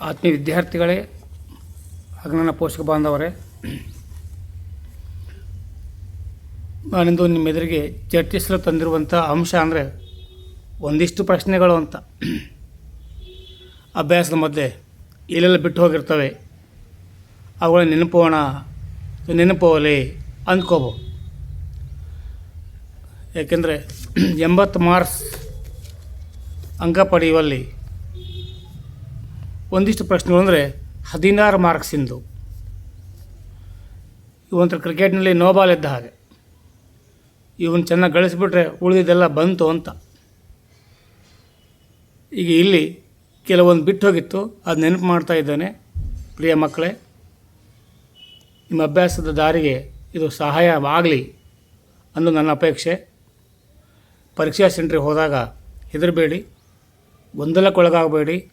ಆತ್ಮೀಯ ವಿದ್ಯಾರ್ಥಿಗಳೇ ಹಾಗೂ ನನ್ನ ಪೋಷಕ ಬಾಂಧವರೇ, ನಾನಿಂದು ನಿಮ್ಮ ಎದುರಿಗೆ ಚರ್ಚಿಸಲು ತಂದಿರುವಂಥ ಅಂಶ ಅಂದರೆ ಒಂದಿಷ್ಟು ಪ್ರಶ್ನೆಗಳು ಅಂತ. ಅಭ್ಯಾಸದ ಮಧ್ಯೆ ಎಲ್ಲೆಲ್ಲ ಬಿಟ್ಟು ಹೋಗಿರ್ತವೆ. ಅವುಗಳ ನೆನಪೋಣ ನೆನಪೋಲಿ ಅಂದ್ಕೋಬೋದು. ಏಕೆಂದರೆ ಎಂಬತ್ತು ಮಾರ್ಕ್ಸ್ ಅಂಕ ಪಡೆಯುವಲ್ಲಿ ಒಂದಿಷ್ಟು ಪ್ರಶ್ನೆಗಳು ಅಂದರೆ ಹದಿನಾರು ಮಾರ್ಕ್ಸಿಂದು ಇವಂತರ ಕ್ರಿಕೆಟ್ನಲ್ಲಿ ನೋಬಾಲ್ ಇದ್ದ ಹಾಗೆ. ಇವನು ಚೆನ್ನಾಗಿ ಗಳಿಸ್ಬಿಟ್ರೆ ಉಳಿದಿದ್ದೆಲ್ಲ ಬಂತು ಅಂತ. ಈಗ ಇಲ್ಲಿ ಕೆಲವೊಂದು ಬಿಟ್ಟು ಹೋಗಿತ್ತು. ಅದು ನೆನಪು ಮಾಡ್ತಾ ಇದ್ದೇನೆ. ಪ್ರಿಯ ಮಕ್ಕಳೇ, ನಿಮ್ಮ ಅಭ್ಯಾಸದ ದಾರಿಗೆ ಇದು ಸಹಾಯವಾಗಲಿ ಅನ್ನೋ ನನ್ನ ಅಪೇಕ್ಷೆ. ಪರೀಕ್ಷಾ ಸೆಂಟ್ರಿಗೆ ಹೋದಾಗ ಹೆದರಬೇಡಿ. ಗೊಂದಲಕ್ಕೊಳಗಾಗಬೇಡಿ.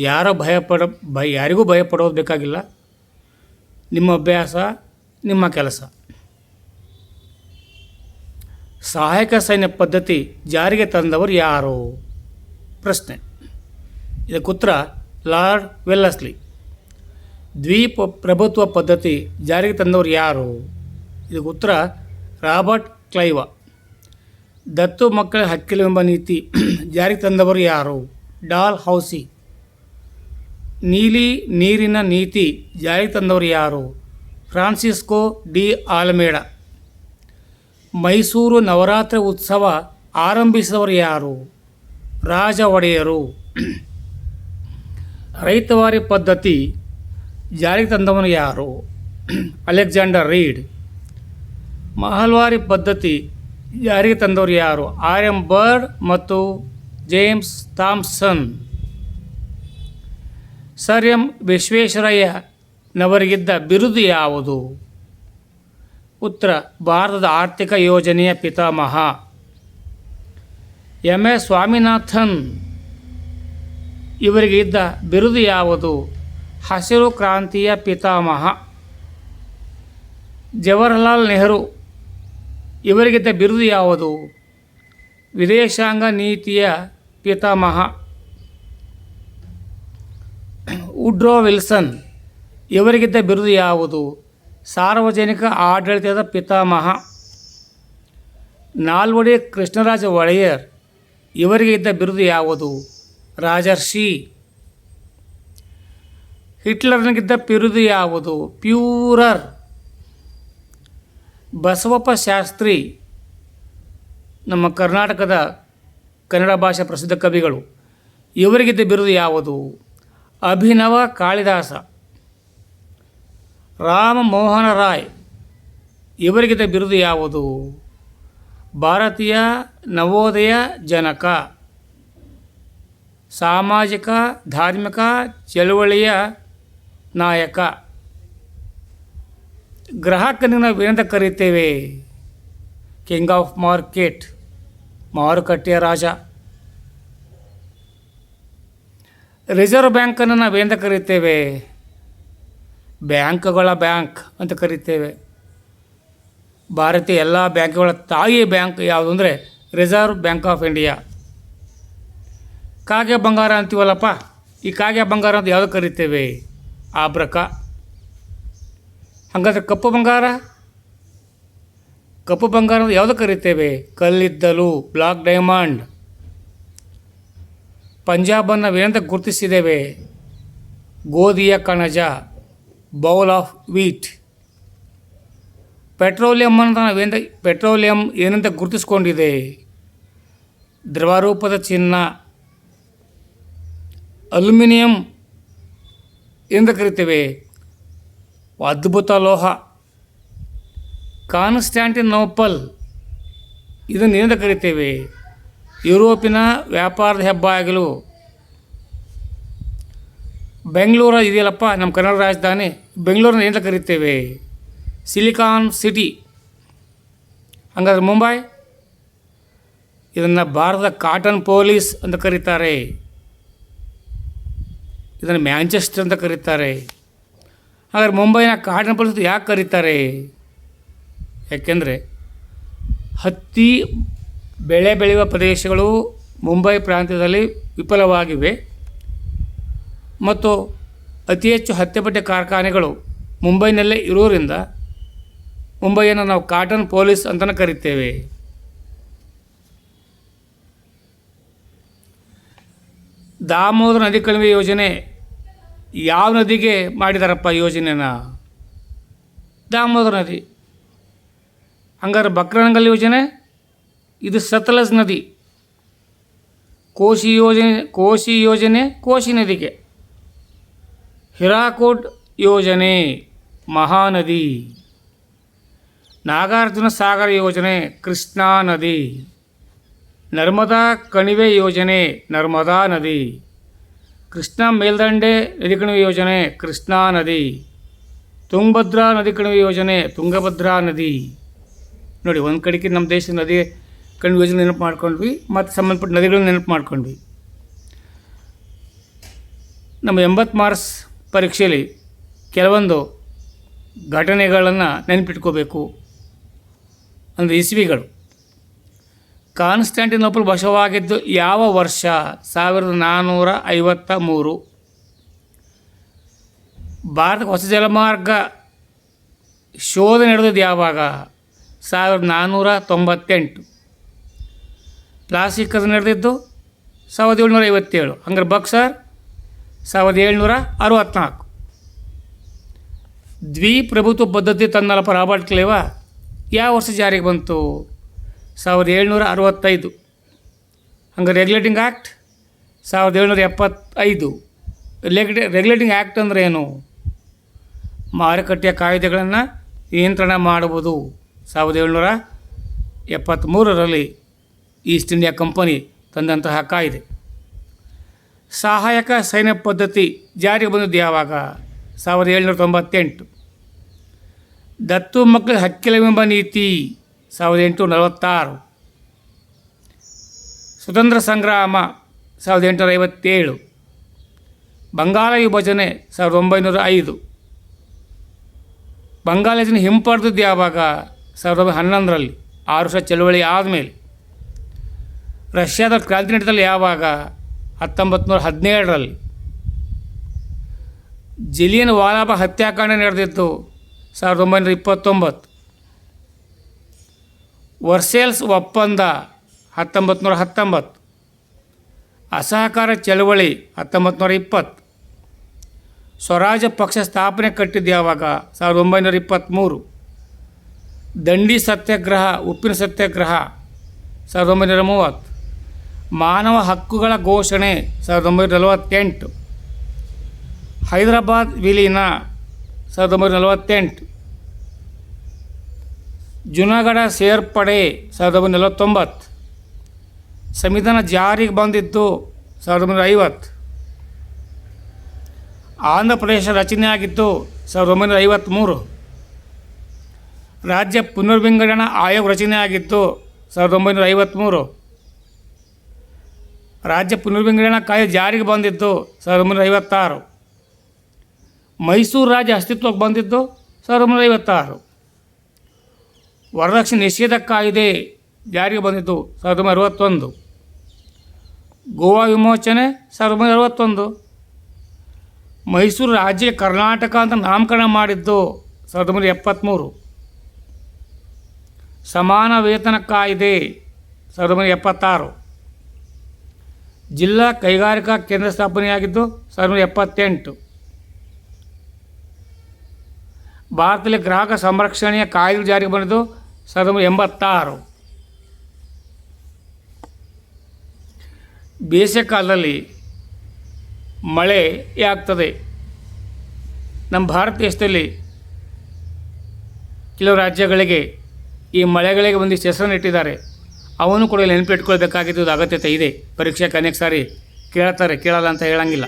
ಯಾರೋ ಭಯಪಡ ಭಯ ಯಾರಿಗೂ ಭಯಪಡೋದು ಬೇಕಾಗಿಲ್ಲ. ನಿಮ್ಮ ಅಭ್ಯಾಸ, ನಿಮ್ಮ ಕೆಲಸ. ಸಹಾಯಕ ಸೈನ್ಯ ಪದ್ಧತಿ ಜಾರಿಗೆ ತಂದವರು ಯಾರು? ಪ್ರಶ್ನೆ. ಇದಕ್ಕೆ ಉತ್ತರ, ಲಾರ್ಡ್ ವೆಲ್ಲಸ್ಲಿ ದ್ವೀಪ ಪ್ರಭುತ್ವ ಪದ್ಧತಿ ಜಾರಿಗೆ ತಂದವರು ಯಾರು? ಇದಕ್ಕೆ ಉತ್ತರ, ರಾಬರ್ಟ್ ಕ್ಲೈವ. ದತ್ತು ಮಕ್ಕಳ ಹಕ್ಕಿಲೆಂಬ ನೀತಿ ಜಾರಿಗೆ ತಂದವರು ಯಾರು? Dalhousie. ನೀಲಿ ನೀರಿನ ನೀತಿ ಜಾರಿಗೆ ತಂದವರು ಯಾರು? Francisco de Almeida. Mysuru Navaratri ಉತ್ಸವ ಆರಂಭಿಸಿದವರು ಯಾರು? ರಾಜ ಒಡೆಯರು. ರೈತವಾರಿ ಪದ್ಧತಿ ಜಾರಿಗೆ ತಂದವನು ಯಾರು? Alexander read. ಮಹಲ್ವಾರಿ ಪದ್ಧತಿ ಜಾರಿಗೆ ತಂದವರು ಯಾರು? ಆರ್ ಎಂ ಬರ್ಡ್ ಮತ್ತು ಜೇಮ್ಸ್ ಥಾಮ್ಸನ್. ಸರ್ ಎಂ ವಿಶ್ವೇಶ್ವರಯ್ಯನವರಿಗಿದ್ದ ಬಿರುದು ಯಾವುದು? ಉತ್ತರ, ಭಾರತದ ಆರ್ಥಿಕ ಯೋಜನೆಯ ಪಿತಾಮಹ. ಎಂ. ಎಸ್ ಸ್ವಾಮಿನಾಥನ್ ಇವರಿಗೆ ಇದ್ದ ಬಿರುದು ಯಾವುದು? ಹಸಿರು ಕ್ರಾಂತಿಯ ಪಿತಾಮಹ. ಜವಾಹರ್ಲಾಲ್ ನೆಹರು ಇವರಿಗಿದ್ದ ಬಿರುದು ಯಾವುದು? ವಿದೇಶಾಂಗ ನೀತಿಯ ಪಿತಾಮಹ. ಉಡ್ರೋ ವಿಲ್ಸನ್ ಇವರಿಗಿದ್ದ ಬಿರುದು ಯಾವುದು? ಸಾರ್ವಜನಿಕ ಆಡಳಿತದ ಪಿತಾಮಹ. ನಾಲ್ವಡಿ ಕೃಷ್ಣರಾಜ ಒಡೆಯರ್ ಇವರಿಗೆ ಇದ್ದ ಬಿರುದು ಯಾವುದು? ರಾಜರ್ಷಿ. ಹಿಟ್ಲರ್ನಿಗಿದ್ದ ಬಿರುದು ಯಾವುದು? ಪ್ಯೂರರ್. ಬಸವಪ್ಪ ಶಾಸ್ತ್ರಿ, ನಮ್ಮ ಕರ್ನಾಟಕದ ಕನ್ನಡ ಭಾಷಾ ಪ್ರಸಿದ್ಧ ಕವಿಗಳು, ಇವರಿಗಿದ್ದ ಬಿರುದು ಯಾವುದು? ಅಭಿನವ ಕಾಳಿದಾಸ ರಾಮ ಮೋಹನ ರಾಯ್, ಇವರಿಗಿದ್ದ ಬಿರುದು ಯಾವುದು? ಭಾರತೀಯ ನವೋದಯ ಜನಕ, ಸಾಮಾಜಿಕ, ಧಾರ್ಮಿಕ ಚಳುವಳಿಯ ನಾಯಕ. ಗ್ರಾಹಕನಿಗೆ ನಾವು ಕರೀತೇವೆ ಕಿಂಗ್ ಆಫ್ ಮಾರ್ಕೆಟ್, ಮಾರುಕಟ್ಟೆಯ ರಾಜ. ರಿಸರ್ವ್ ಬ್ಯಾಂಕನ್ನು ನಾವೇಂತ ಕರೀತೇವೆ? ಬ್ಯಾಂಕ್ಗಳ ಬ್ಯಾಂಕ್ ಅಂತ ಕರೀತೇವೆ. ಭಾರತೀಯ ಎಲ್ಲ ಬ್ಯಾಂಕ್ಗಳ ತಾಯಿ ಬ್ಯಾಂಕ್ ಯಾವುದು ಅಂದರೆ ರಿಸರ್ವ್ ಬ್ಯಾಂಕ್ ಆಫ್ ಇಂಡಿಯಾ ಕಾಗೆ ಬಂಗಾರ ಅಂತೀವಲ್ಲಪ್ಪ? ಈ ಕಾಗೆ ಬಂಗಾರ ಅಂತ ಯಾವುದು ಕರಿತೇವೆ? ಆಬ್ರಕ ಹಾಗಾದರೆ ಕಪ್ಪು ಬಂಗಾರ? ಕಪ್ಪು ಬಂಗಾರ ಯಾವುದು ಕರಿತೇವೆ? ಕಲ್ಲಿದ್ದಲು, ಬ್ಲಾಕ್ ಡೈಮಂಡ್. ಪಂಜಾಬನ್ನು ನಾವೇನಂತ ಗುರುತಿಸಿದ್ದೇವೆ? ಗೋಧಿಯ ಕಣಜ ಬೌಲ್ ಆಫ್ ವೀಟ್ ಪೆಟ್ರೋಲಿಯಂ ಅಂತ ನಾವೇಂತ ಪೆಟ್ರೋಲಿಯಂ ಏನಂತ ಗುರುತಿಸ್ಕೊಂಡಿದೆ? ದ್ರವರೂಪದ ಚಿನ್ನ, ಅಲ್ಯೂಮಿನಿಯಂ ಎಂದು ಕರಿತೇವೆ. ಅದ್ಭುತ ಲೋಹ. ಕಾನ್ಸ್ಟ್ಯಾಂಟಿನೋಪಲ್ ಇದನ್ನು ಏನಂತ ಕರಿತೇವೆ? ಯುರೋಪಿನ ವ್ಯಾಪಾರದ ಹೆಬ್ಬ ಆಗಲು ಬೆಂಗಳೂರ ಇದೆಯಲ್ಲಪ್ಪ, ನಮ್ಮ ಕನ್ನಡ ರಾಜಧಾನಿ. ಬೆಂಗಳೂರನ್ನ ಏನಂತ ಕರೀತೇವೆ ಸಿಲಿಕಾನ್ ಸಿಟಿ. ಹಂಗಾದ್ರೆ ಮುಂಬೈ? ಇದನ್ನು ಭಾರತದ ಕಾಟನ್ ಪೊಲೀಸ್ ಅಂತ ಕರೀತಾರೆ. ಇದನ್ನು ಮ್ಯಾಂಚೆಸ್ಟರ್ ಅಂತ ಕರೀತಾರೆ. ಹಾಗಾದ್ರೆ ಮುಂಬೈನ ಕಾಟನ್ ಪೊಲೀಸ್ ಯಾಕೆ ಕರೀತಾರೆ? ಯಾಕೆಂದರೆ ಹತ್ತಿ ಬೆಳೆ ಬೆಳೆಯುವ ಪ್ರದೇಶಗಳು ಮುಂಬೈ ಪ್ರಾಂತ್ಯದಲ್ಲಿ ವಿಫಲವಾಗಿವೆ. ಮತ್ತು ಅತಿ ಹೆಚ್ಚು ಹತ್ತಿ ಬಟ್ಟೆ ಕಾರ್ಖಾನೆಗಳು ಮುಂಬೈನಲ್ಲೇ ಇರೋದ್ರಿಂದ ಮುಂಬೈಯನ್ನು ನಾವು ಕಾಟನ್ ಪೊಲೀಸ್ ಅಂತಲೇ ಕರಿತೇವೆ. ದಾಮೋದರ ನದಿ ಕಣಿವೆ ಯೋಜನೆ ಯಾವ ನದಿಗೆ ಮಾಡಿದಾರಪ್ಪ ಯೋಜನೆನ? ದಾಮೋದರ ನದಿ. ಹಂಗಾರೆ ಬಕ್ರಂಗಲ್ ಯೋಜನೆ? ಇದು ಸತ್ಲಜ್ ನದಿ. ಕೋಶಿ ಯೋಜನೆ ಕೋಶಿ ಯೋಜನೆ, ಕೋಶಿ ನದಿಗೆ. ಹಿರಾಕೋಟ್ ಯೋಜನೆ, ಮಹಾನದಿ. ನಾಗಾರ್ಜುನ ಸಾಗರ ಯೋಜನೆ, ಕೃಷ್ಣಾ ನದಿ. ನರ್ಮದಾ ಕಣಿವೆ ಯೋಜನೆ, ನರ್ಮದಾ ನದಿ. ಕೃಷ್ಣ ಮೇಲ್ದಂಡೆ ನದಿ ಕಣಿವೆ ಯೋಜನೆ, ಕೃಷ್ಣಾ ನದಿ. ತುಂಗಭದ್ರಾ ನದಿ ಕಣಿವೆ ಯೋಜನೆ, ತುಂಗಭದ್ರಾ ನದಿ. ನೋಡಿ, ಒಂದು ಕಡೆಗೆ ನಮ್ಮ ದೇಶದ ನದಿ ಕಣಿವೆ ಯೋಜನೆ ನೆನಪು ಮಾಡ್ಕೊಂಡ್ವಿ, ಮತ್ತು ಸಂಬಂಧಪಟ್ಟ ನದಿಗಳನ್ನ ನೆನಪು ಮಾಡ್ಕೊಂಡ್ವಿ. ನಮ್ಮ ಎಂಬತ್ತು ಮಾರ್ಕ್ಸ್ ಪರೀಕ್ಷೆಯಲ್ಲಿ ಕೆಲವೊಂದು ಘಟನೆಗಳನ್ನು ನೆನಪಿಟ್ಕೋಬೇಕು. ಅಂದರೆ ಇಸ್ವಿಗಳು. ಕಾನ್ಸ್ಟ್ಯಾಂಟಿನೋಪಲ್ ವಶವಾಗಿದ್ದು ಯಾವ ವರ್ಷ? ಸಾವಿರದ ನಾನ್ನೂರ ಐವತ್ತ ಮೂರು. ಭಾರತ ಹೊಸ ಜಲಮಾರ್ಗ ಶೋಧ ನಡೆದದ್ದು ಯಾವಾಗ? ಸಾವಿರದ ನಾನ್ನೂರ ತೊಂಬತ್ತೆಂಟು. ಪ್ಲಾಸ್ಟಿಕ್ ಅದು ನಡೆದಿದ್ದು ಸಾವಿರದ ಏಳ್ನೂರ ಐವತ್ತೇಳು. ಹಂಗಾರೆ ಬಕ್ಸರ್ ಸಾವಿರದ ಏಳ್ನೂರ ಅರವತ್ತ್ನಾಲ್ಕು ದ್ವಿಪ್ರಭುತ್ವ ಪದ್ಧತಿ ತನ್ನಲ್ಲಪ್ಪ ರಾಬರ್ಟ್ ಕ್ಲೇವ ಯಾವ ವರ್ಷ ಜಾರಿಗೆ ಬಂತು? ಸಾವಿರದ ಏಳ್ನೂರ ಅರವತ್ತೈದು. ಹಂಗೆ ರೆಗ್ಯುಲೇಟಿಂಗ್ ಆ್ಯಕ್ಟ್ ಸಾವಿರದ ಏಳ್ನೂರ ಎಪ್ಪತ್ತೈದು. ರೆಗ್ಯುಲೇ ರೆಗ್ಯುಲೇಟಿಂಗ್ ಆ್ಯಕ್ಟ್ ಅಂದರೆ ಏನು? ಮಾರುಕಟ್ಟೆಯ ಕಾಯ್ದೆಗಳನ್ನು ನಿಯಂತ್ರಣ ಮಾಡುವುದು. ಸಾವಿರದ ಏಳ್ನೂರ ಎಪ್ಪತ್ತ್ಮೂರರಲ್ಲಿ ಈಸ್ಟ್ ಇಂಡಿಯಾ ಕಂಪನಿ ತಂದಂತಹ ಕಾಯ್ದೆ. ಸಹಾಯಕ ಸೈನ್ಯ ಪದ್ಧತಿ ಜಾರಿಗೆ ಬಂದದ್ದು ಯಾವಾಗ? ಸಾವಿರದ ಏಳ್ನೂರ ತೊಂಬತ್ತೆಂಟು. ದತ್ತು ಮಕ್ಕಳ ಹಕ್ಕಿಲವೆಂಬ ನೀತಿ, ಸಾವಿರದ ಎಂಟುನೂರ ನಲವತ್ತಾರು. ಸ್ವತಂತ್ರ ಸಂಗ್ರಾಮ, ಸಾವಿರದ ಎಂಟುನೂರ ಐವತ್ತೇಳು. ಬಂಗಾಳ ವಿಭಜನೆ, ಸಾವಿರದ ಒಂಬೈನೂರ ಐದು. ಬಂಗಾಳ ಯೋಜನೆ ಹಿಂಪಡೆದದ್ದು ಯಾವಾಗ? ಸಾವಿರದ ಒಂಬೈನೂರ ಹನ್ನೊಂದರಲ್ಲಿ, ಆರು ವರ್ಷ ಚಳುವಳಿ ಆದಮೇಲೆ. ರಷ್ಯಾದ ಕ್ರಾಂತಿ ನಡೆದಲ್ಲಿ ಯಾವಾಗ? ಹತ್ತೊಂಬತ್ತು ನೂರ ಹದಿನೇಳರಲ್ಲಿ. ಜಿಲಿಯನ್ ವಾಲಾಬ ಹತ್ಯಾಕಾಂಡ ನಡೆದಿತ್ತು ಸಾವಿರದ ಒಂಬೈನೂರ ಇಪ್ಪತ್ತೊಂಬತ್ತು. ವರ್ಸೇಲ್ಸ್ ಒಪ್ಪಂದ ಹತ್ತೊಂಬತ್ತು ನೂರ ಹತ್ತೊಂಬತ್ತು. ಅಸಹಕಾರ ಚಳವಳಿ ಹತ್ತೊಂಬತ್ತು ನೂರ ಇಪ್ಪತ್ತು. ಸ್ವರಾಜ್ಯ ಪಕ್ಷ ಸ್ಥಾಪನೆ ಕಟ್ಟಿದ್ದು ಯಾವಾಗ? ಸಾವಿರದ ಒಂಬೈನೂರ ಇಪ್ಪತ್ತ್ಮೂರು. ದಂಡಿ ಸತ್ಯಾಗ್ರಹ, ಉಪ್ಪಿನ ಸತ್ಯಾಗ್ರಹ, ಸಾವಿರದ ಒಂಬೈನೂರ ಮೂವತ್ತು. ಮಾನವ ಹಕ್ಕುಗಳ ಘೋಷಣೆ ಸಾವಿರದ ಒಂಬೈನೂರ ನಲವತ್ತೆಂಟು. ಹೈದರಾಬಾದ್ ವಿಲೀನ ಸಾವಿರದ ಒಂಬೈನೂರ ನಲವತ್ತೆಂಟು. ಜುನಾಗಢ ಸೇರ್ಪಡೆ ಸಾವಿರದ ಒಂಬೈನೂರ ನಲವತ್ತೊಂಬತ್ತು. ಸಂವಿಧಾನ ಜಾರಿಗೆ ಬಂದಿದ್ದು ಸಾವಿರದ ಒಂಬೈನೂರ ಐವತ್ತು. ಆಂಧ್ರ ಪ್ರದೇಶ ರಚನೆ ಆಗಿದ್ದು ಸಾವಿರದ ಒಂಬೈನೂರ ಐವತ್ತ್ಮೂರು ರಾಜ್ಯ ಪುನರ್ವಿಂಗಡಣಾ ಆಯೋಗ ರಚನೆ ಆಗಿದ್ದು ಸಾವಿರದ ಒಂಬೈನೂರ ಐವತ್ತ್ಮೂರು ರಾಜ್ಯ ಪುನರ್ವಿಂಗಡಣಾ ಕಾಯ್ದೆ ಜಾರಿಗೆ ಬಂದಿತ್ತು ಸಾವಿರದ ಒಂಬೈನೂರ ಐವತ್ತಾರು. ಮೈಸೂರು ರಾಜ್ಯ ಅಸ್ತಿತ್ವಕ್ಕೆ ಬಂದಿದ್ದು ಸಾವಿರದ ಒಂಬೈನೂರ ಐವತ್ತಾರು. ವರದಕ್ಷಿಣೆ ನಿಷೇಧ ಕಾಯ್ದೆ ಜಾರಿಗೆ ಬಂದಿದ್ದು ಸಾವಿರದ ಒಂಬೈನೂರ ಅರವತ್ತೊಂದು. ಗೋವಾ ವಿಮೋಚನೆ ಸಾವಿರದ ಒಂಬೈನೂರ ಅರವತ್ತೊಂದು. ಮೈಸೂರು ರಾಜ್ಯ ಕರ್ನಾಟಕ ಅಂತ ನಾಮಕರಣ ಮಾಡಿದ್ದು ಸಾವಿರದ ಒಂಬೈನೂರ ಎಪ್ಪತ್ತ್ಮೂರು. ಸಮಾನ ವೇತನ ಕಾಯ್ದೆ ಸಾವಿರದ ಒಂಬೈನೂರ ಎಪ್ಪತ್ತಾರು. ಜಿಲ್ಲಾ ಕೈಗಾರಿಕಾ ಕೇಂದ್ರ ಸ್ಥಾಪನೆಯಾಗಿದ್ದು ಸಾವಿರದ ಎಪ್ಪತ್ತೆಂಟು. ಭಾರತದಲ್ಲಿ ಗ್ರಾಹಕ ಸಂರಕ್ಷಣೆಯ ಕಾಯ್ದೆ ಜಾರಿಗೆ ಬಂದಿದ್ದು ಸಾವಿರದ ಎಂಬತ್ತಾರು. ಬೇಸಿಗೆ ಕಾಲದಲ್ಲಿ ಮಳೆ ಆಗ್ತದೆ. ನಮ್ಮ ಭಾರತ ದೇಶದಲ್ಲಿ ಕೆಲವು ರಾಜ್ಯಗಳಿಗೆ ಈ ಮಳೆಗಳಿಗೆ ಒಂದಿಷ್ಟು ಹೆಸರನ್ನು ಇಟ್ಟಿದ್ದಾರೆ. ಅವನು ಕೂಡ ಇಲ್ಲಿ ನೆನಪಿಟ್ಕೊಳ್ಬೇಕಾಗಿದ್ದು ಅಗತ್ಯತೆ ಇದೆ. ಪರೀಕ್ಷೆಗೆ ಅನೇಕ ಸಾರಿ ಕೇಳ್ತಾರೆ, ಕೇಳಲ್ಲ ಅಂತ ಹೇಳಂಗಿಲ್ಲ.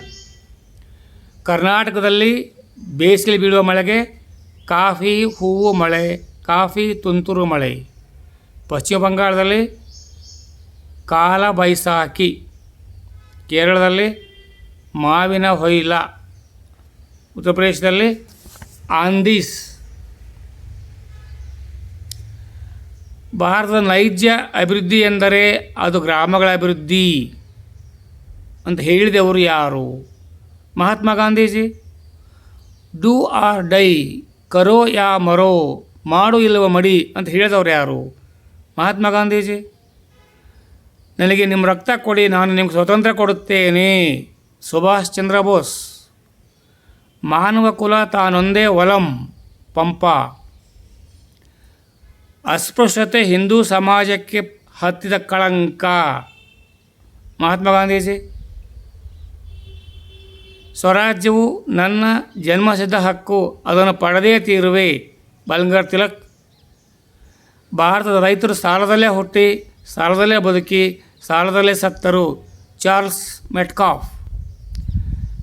ಕರ್ನಾಟಕದಲ್ಲಿ ಬೇಸಿಗೆ ಬೀಳುವ ಮಳೆಗೆ ಕಾಫಿ, ಹೂವು ಮಳೆ, ಕಾಫಿ, ತುಂತುರು ಮಳೆ. ಪಶ್ಚಿಮ ಬಂಗಾಳದಲ್ಲಿ ಕಾಲ ಬೈಸಾಕಿ. ಕೇರಳದಲ್ಲಿ ಮಾವಿನ ಹೊಯ್ಲ. ಉತ್ತರ ಪ್ರದೇಶದಲ್ಲಿ ಆಂದೀಸ್ ಭಾರತದ ನೈಜ ಅಭಿವೃದ್ಧಿ ಎಂದರೆ ಅದು ಗ್ರಾಮಗಳ ಅಭಿವೃದ್ಧಿ ಅಂತ ಹೇಳಿದವರು ಯಾರು? Mahatma Gandhiji. Do or die ಕರೋ ಯಾ ಮರೋ ಮಾಡು ಇಲ್ಲವ ಮಡಿ ಅಂತ ಹೇಳಿದವರು ಯಾರು? ಮಹಾತ್ಮ ಗಾಂಧೀಜಿ. ನನಗೆ ನಿಮ್ಮ ರಕ್ತ ಕೊಡಿ, ನಾನು ನಿಮ್ಗೆ ಸ್ವತಂತ್ರ ಕೊಡುತ್ತೇನೆ. ಸುಭಾಷ್ ಚಂದ್ರ ಬೋಸ್. ಮಾನವ ಕುಲ ತಾನೊಂದೇ ಒಲಂ, ಪಂಪ. ಅಸ್ಪೃಶ್ಯತೆ ಹಿಂದೂ ಸಮಾಜಕ್ಕೆ ಹತ್ತಿದ ಕಳಂಕ. ಮಹಾತ್ಮ ಗಾಂಧೀಜಿ, ಸ್ವರಾಜ್ಯವು ನನ್ನ ಜನ್ಮಸಿದ್ಧ ಹಕ್ಕು, ಅದನ್ನು ಪಡೆದೇ ತೀರುವೆ. ಬಲ್ಗರ್ ತಿಲಕ್, ಭಾರತದ ರೈತರು ಸಾಲದಲ್ಲೇ ಹುಟ್ಟಿ, ಸಾಲದಲ್ಲೇ ಬದುಕಿ, ಸಾಲದಲ್ಲೇ ಸತ್ತರು. ಚಾರ್ಲ್ಸ್ ಮೆಟ್ಕಾಫ್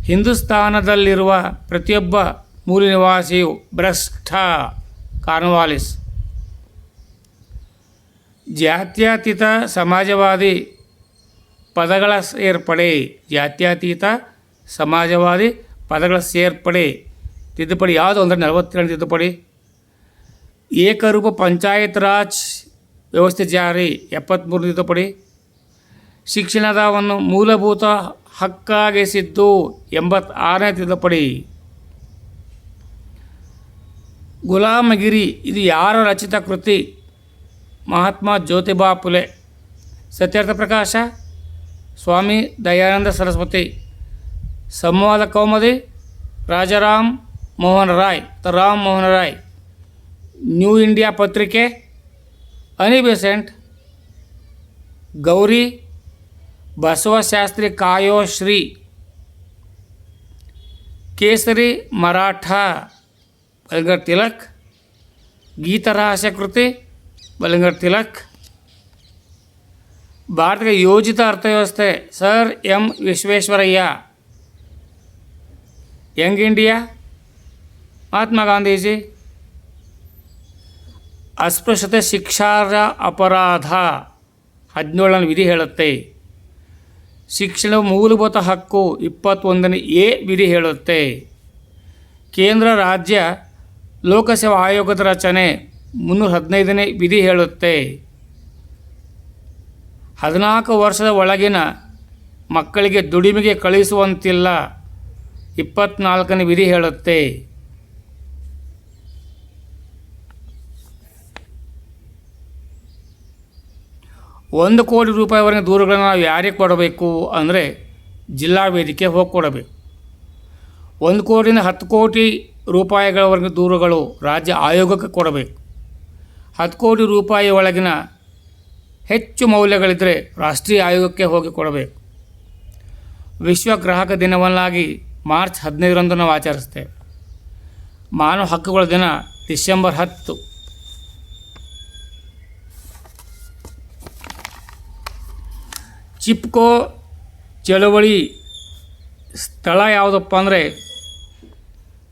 ಹಿಂದೂಸ್ತಾನದಲ್ಲಿರುವ ಪ್ರತಿಯೊಬ್ಬ ಮೂಲ ನಿವಾಸಿಯು ಭ್ರಷ್ಟ ಕಾರ್ನ್ವಾಲಿಸ್. ಜಾತ್ಯತೀತ ಸಮಾಜವಾದಿ ಪದಗಳ ಸೇರ್ಪಡೆ. ಜಾತ್ಯತೀತ ಸಮಾಜವಾದಿ ಪದಗಳ ಸೇರ್ಪಡೆ. ತಿದ್ದುಪಡಿ ಯಾವುದು ಅಂದರೆ ನಲವತ್ತೆರಡು ತಿದ್ದುಪಡಿ? ಏಕರೂಪ ಪಂಚಾಯತ್ ರಾಜ್ ವ್ಯವಸ್ಥೆ ಜಾರಿ ಎಪ್ಪತ್ತ್ಮೂರು ತಿದ್ದುಪಡಿ. ಶಿಕ್ಷಣದವನ್ನು ಮೂಲಭೂತ ಹಕ್ಕಾಗಿಸಿದ್ದು ಎಂಬತ್ತಾರನೇ ತಿದ್ದುಪಡಿ. ಗುಲಾಮಗಿರಿ, ಇದು ಯಾರ ರಚಿತ ಕೃತಿ? महात्मा ज्योतिबा फुले सत्यर्थप्रकाश स्वामी दयानंद सरस्वती संवाद कौमदी राजाराम मोहन राय तर राम मोहन राय न्यू इंडिया पत्रिके अनी बेसेंट गौरी बसवशास्त्री कायो श्री केसरी मराठा पलगर तिलक गीतरहस्यकृती ಬಲಂಗರ್ ತಿಲಕ್. ಭಾರತದ ಯೋಜಿತ ಅರ್ಥವ್ಯವಸ್ಥೆ. Sir M Visvesvaraya. Young India? Mahatma Gandhiji. ಅಸ್ಪೃಶ್ಯತೆ ಶಿಕ್ಷಾರ್ಹ ಅಪರಾಧ. ಹದಿನೇಳನೇ ವಿಧಿ ಹೇಳುತ್ತೆ. ಶಿಕ್ಷಣ ಮೂಲಭೂತ ಹಕ್ಕು ಇಪ್ಪತ್ತೊಂದನೇ ಎ ವಿಧಿ ಹೇಳುತ್ತೆ. ಕೇಂದ್ರ ರಾಜ್ಯ ಲೋಕಸೇವಾ ಆಯೋಗದ ರಚನೆ. ಮುನ್ನೂರ ಹದಿನೈದನೇ ವಿಧಿ ಹೇಳುತ್ತೆ. ಹದಿನಾಲ್ಕು ವರ್ಷದ ಒಳಗಿನ ಮಕ್ಕಳಿಗೆ ದುಡಿಮೆಗೆ ಕಳಿಸುವಂತಿಲ್ಲ ಇಪ್ಪತ್ನಾಲ್ಕನೇ ವಿಧಿ ಹೇಳುತ್ತೆ. ಒಂದು ಕೋಟಿ ರೂಪಾಯಿವರೆಗೆ ದೂರುಗಳನ್ನು ನಾವು ಯಾರಿಗೆ ಕೊಡಬೇಕು ಅಂದರೆ ಜಿಲ್ಲಾ ವೇದಿಕೆ ಹೋಗಿ ಕೊಡಬೇಕು ಒಂದು ಕೋಟಿಯಿಂದ ಹತ್ತು ಕೋಟಿ ರೂಪಾಯಿಗಳವರೆಗೆ ದೂರುಗಳು ರಾಜ್ಯ ಆಯೋಗಕ್ಕೆ ಕೊಡಬೇಕು. ಹತ್ತು ಕೋಟಿ ರೂಪಾಯಿ ಒಳಗಿನ ಹೆಚ್ಚು ಮೌಲ್ಯಗಳಿದ್ದರೆ ರಾಷ್ಟ್ರೀಯ ಆಯೋಗಕ್ಕೆ ಹೋಗಿ ಕೊಡಬೇಕು. ವಿಶ್ವ ಗ್ರಾಹಕ ದಿನವನ್ನಾಗಿ ಮಾರ್ಚ್ ಹದಿನೈದರಂದು ನಾವು ಆಚರಿಸ್ತೇವೆ. ಮಾನವ ಹಕ್ಕುಗಳ ದಿನ ಡಿಸೆಂಬರ್ ಹತ್ತು. ಚಿಪ್ಕೋ ಚಳವಳಿ ಸ್ಥಳ ಯಾವುದಪ್ಪ ಅಂದರೆ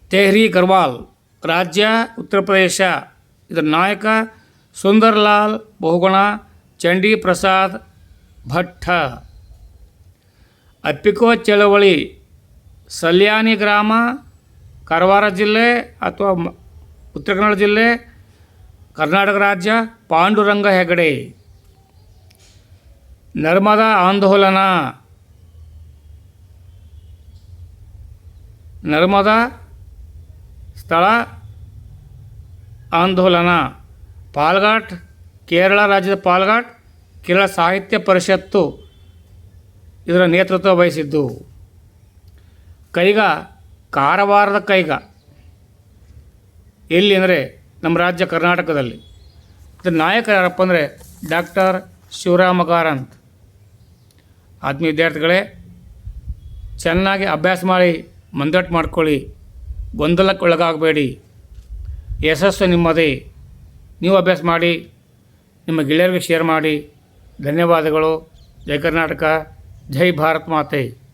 ತೆಹ್ರಿ ಗರ್ವಾಲ್ ರಾಜ್ಯ ಉತ್ತರ ಪ್ರದೇಶ. ಇದರ ನಾಯಕ ಸುಂದರ್ಲಾಲ್ ಬಹುಗುಣ ಚಂಡಿ ಪ್ರಸಾದ್ ಭಟ್ಟ ಅಪ್ಪಿಕೋ ಚಳವಳಿ ಸಲ್ಯಾನಿ ಗ್ರಾಮ ಕಾರವಾರ ಜಿಲ್ಲೆ ಅಥವಾ ಮ- ಉತ್ತರ ಕನ್ನಡ ಜಿಲ್ಲೆ ಕರ್ನಾಟಕ ರಾಜ್ಯ ಪಾಂಡುರಂಗ ಹೆಗಡೆ ನರ್ಮದಾ ಆಂದೋಲನ ನರ್ಮದಾ ಸ್ಥಳ ಆಂದೋಲನ ಪಾಲ್ಘಾಟ್, ಕೇರಳ ರಾಜ್ಯದ ಪಾಲ್ಘಾಟ್, ಕೇರಳ ಸಾಹಿತ್ಯ ಪರಿಷತ್ತು ಇದರ ನೇತೃತ್ವ ವಹಿಸಿದ್ದು. ಕೈಗ, ಕಾರವಾರದ ಕೈಗ. ಎಲ್ಲಿ ಅಂದರೆ ನಮ್ಮ ರಾಜ್ಯ ಕರ್ನಾಟಕದಲ್ಲಿ. ಇದರ ನಾಯಕ ಯಾರಪ್ಪ ಅಂದರೆ ಡಾಕ್ಟರ್ ಶಿವರಾಮ ಕಾರಂತ್. ಆತ್ಮೀಯ ವಿದ್ಯಾರ್ಥಿಗಳೇ, ಚೆನ್ನಾಗಿ ಅಭ್ಯಾಸ ಮಾಡಿ ಮಂದಟ್ಟು ಮಾಡ್ಕೊಳ್ಳಿ. ಗೊಂದಲಕ್ಕೆ ಒಳಗಾಗಬೇಡಿ ಯಶಸ್ಸು ನಿಮ್ಮದೇ. ನೀವು ಅಭ್ಯಾಸ ಮಾಡಿ ನಿಮ್ಮ ಗೆಳೆಯರಿಗೆ ಶೇರ್ ಮಾಡಿ. ಧನ್ಯವಾದಗಳು. ಜೈ ಕರ್ನಾಟಕ. ಜೈ ಭಾರತ್ ಮಾತೆ.